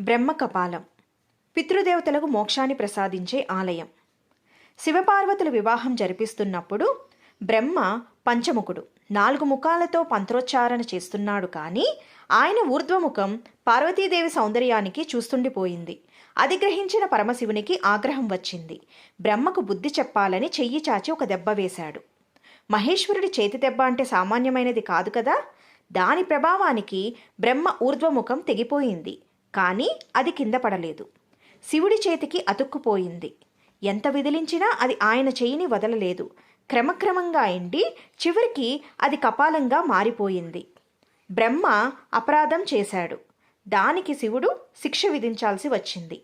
బ్రహ్మ కపాలం పితృదేవతలకు మోక్షాన్ని ప్రసాదించే ఆలయం. శివపార్వతుల వివాహం జరిపిస్తున్నప్పుడు బ్రహ్మ పంచముఖుడు. నాలుగు ముఖాలతో మంత్రోచ్చారణ చేస్తున్నాడు కానీ ఆయన ఊర్ధ్వముఖం పార్వతీదేవి సౌందర్యానికి చూస్తుండిపోయింది. అది గ్రహించిన పరమశివునికి ఆగ్రహం వచ్చింది. బ్రహ్మకు బుద్ధి చెప్పాలని చెయ్యి చాచి ఒక దెబ్బ వేశాడు. మహేశ్వరుడి చేతి దెబ్బ అంటే సామాన్యమైనది కాదు కదా? దాని ప్రభావానికి బ్రహ్మ ఊర్ధ్వముఖం తెగిపోయింది. కానీ అది కింద పడలేదు. శివుడి చేతికి అతుక్కుపోయింది. ఎంత విదిలించినా అది ఆయన చేయిని వదలలేదు. క్రమక్రమంగా ఎండి చివరికి అది కపాలంగా మారిపోయింది. బ్రహ్మ అపరాధం చేశాడు. దానికి శివుడు శిక్ష విధించాల్సి వచ్చింది.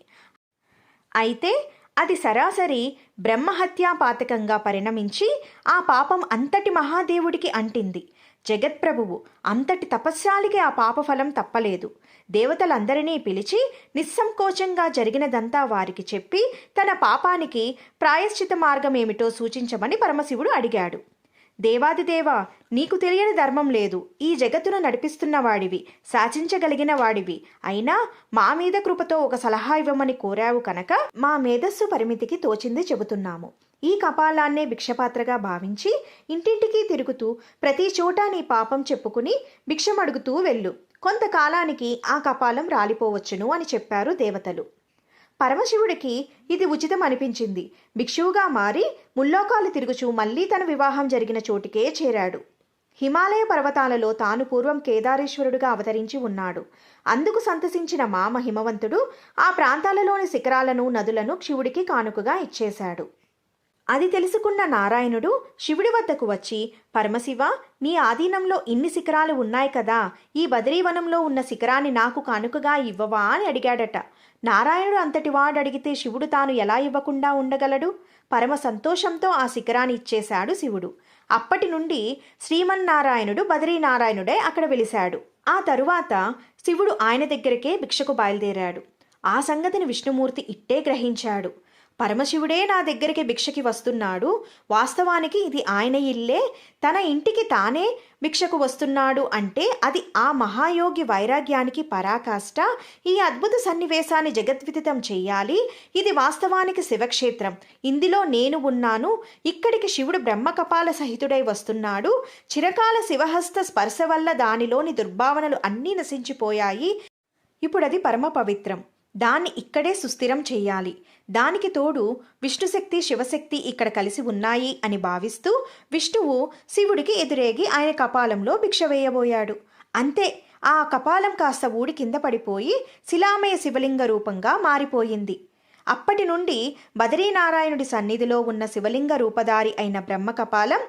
అయితే అది సరాసరి బ్రహ్మహత్యా పాతకంగా పరిణమించి ఆ పాపం అంతటి మహాదేవుడికి అంటింది. జగత్ప్రభువు అంతటి తపస్శాలికి ఆ పాపఫలం తప్పలేదు. దేవతలందరినీ పిలిచి నిస్సంకోచంగా జరిగినదంతా వారికి చెప్పి తన పాపానికి ప్రాయశ్చిత మార్గమేమిటో సూచించమని పరమశివుడు అడిగాడు. దేవాదిదేవ నీకు తెలియని ధర్మం లేదు. ఈ జగత్తును నడిపిస్తున్న వాడివి శాసించగలిగిన వాడివి. అయినా మా మీద కృపతో ఒక సలహా ఇవ్వమని కోరావు కనుక మా మేధస్సు పరిమితికి తోచింది చెబుతున్నాము. ఈ కపాలాన్నే భిక్షపాత్రగా భావించి ఇంటింటికి తిరుగుతూ ప్రతి చోట నీ పాపం చెప్పుకుని భిక్షమడుగుతూ వెళ్ళు. కొంతకాలానికి ఆ కపాలం రాలిపోవచ్చును అని చెప్పారు దేవతలు. పరమశివుడికి ఇది ఉచితం అనిపించింది. భిక్షువుగా మారి ముల్లోకాలు తిరుగుచూ మళ్ళీ తన వివాహం జరిగిన చోటికే చేరాడు. హిమాలయ పర్వతాలలో తాను పూర్వం కేదారేశ్వరుడుగా అవతరించి ఉన్నాడు. అందుకు సంతసించిన మామ హిమవంతుడు ఆ ప్రాంతాలలోని శిఖరాలను నదులను శివుడికి కానుకగా ఇచ్చేశాడు. అది తెలుసుకున్న నారాయణుడు శివుడి వద్దకు వచ్చి పరమశివ నీ ఆధీనంలో ఇన్ని శిఖరాలు ఉన్నాయి కదా ఈ బదరీవనంలో ఉన్న శిఖరాన్ని నాకు కానుకగా ఇవ్వవా అని అడిగాడట. నారాయణుడు అంతటి వాడు అడిగితే శివుడు తాను ఎలా ఇవ్వకుండా ఉండగలడు? పరమ సంతోషంతో ఆ శిఖరాన్ని ఇచ్చేశాడు శివుడు. అప్పటి నుండి శ్రీమన్నారాయణుడు బదరీనారాయణుడే అక్కడ వెలిశాడు. ఆ తరువాత శివుడు ఆయన దగ్గరకే భిక్షకు బయలుదేరాడు. ఆ సంగతిని విష్ణుమూర్తి ఇట్టే గ్రహించాడు. పరమశివుడే నా దగ్గరికి భిక్షకి వస్తున్నాడు. వాస్తవానికి ఇది ఆయన ఇల్లే. తన ఇంటికి తానే భిక్షకు వస్తున్నాడు అంటే అది ఆ మహాయోగి వైరాగ్యానికి పరాకాష్ట. ఈ అద్భుత సన్నివేశాన్ని జగద్విదితం చెయ్యాలి ఇది వాస్తవానికి శివక్షేత్రం. ఇందులో నేను ఉన్నాను. ఇక్కడికి శివుడు బ్రహ్మకపాల సహితుడై వస్తున్నాడు. చిరకాల శివహస్త స్పర్శ వల్ల దానిలోని దుర్భావనలు అన్నీ నశించిపోయాయి. ఇప్పుడు అది పరమ పవిత్రం. దాన్ని ఇక్కడే సుస్థిరం చేయాలి. దానికి తోడు విష్ణుశక్తి శివశక్తి ఇక్కడ కలిసి ఉన్నాయి అని భావిస్తూ విష్ణువు శివుడికి ఎదురేగి ఆయన కపాలంలో భిక్ష వేయబోయాడు. అంతే ఆ కపాలం కాస్త ఊడి కింద పడిపోయి శిలామయ శివలింగ రూపంగా మారిపోయింది. అప్పటి నుండి బదరీనారాయణుడి సన్నిధిలో ఉన్న శివలింగ రూపధారి అయిన బ్రహ్మ కపాలం